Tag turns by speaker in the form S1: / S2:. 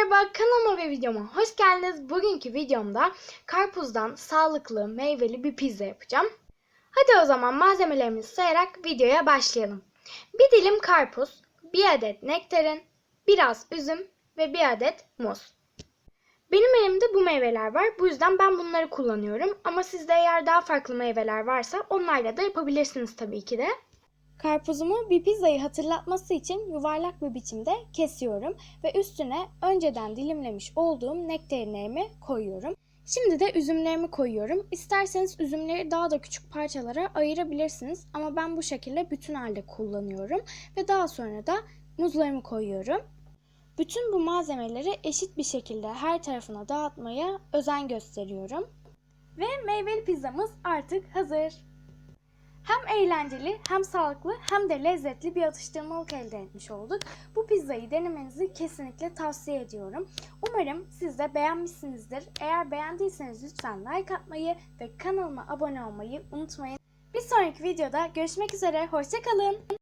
S1: merhaba kanalıma ve videoma hoş geldiniz. Bugünkü videomda karpuzdan sağlıklı meyveli bir pizza yapacağım. Hadi o zaman malzemelerimizi sayarak videoya başlayalım. Bir dilim karpuz, bir adet nektarin, biraz üzüm ve bir adet muz. Benim elimde bu meyveler var. Bu yüzden ben bunları kullanıyorum. Ama sizde eğer daha farklı meyveler varsa onlarla da yapabilirsiniz tabii ki de. Karpuzumu bir pizzayı hatırlatması için yuvarlak bir biçimde kesiyorum ve üstüne önceden dilimlemiş olduğum nektarinlerimi koyuyorum. Şimdi de üzümlerimi koyuyorum. İsterseniz üzümleri daha da küçük parçalara ayırabilirsiniz ama ben bu şekilde bütün halde kullanıyorum ve daha sonra da muzlarımı koyuyorum. Bütün bu malzemeleri eşit bir şekilde her tarafına dağıtmaya özen gösteriyorum. Ve meyveli pizzamız artık hazır. Eğlenceli, hem sağlıklı, hem de lezzetli bir atıştırmalık elde etmiş olduk. Bu pizzayı denemenizi kesinlikle tavsiye ediyorum. Umarım siz de beğenmişsinizdir. Eğer beğendiyseniz lütfen like atmayı ve kanalıma abone olmayı unutmayın. Bir sonraki videoda görüşmek üzere, hoşçakalın.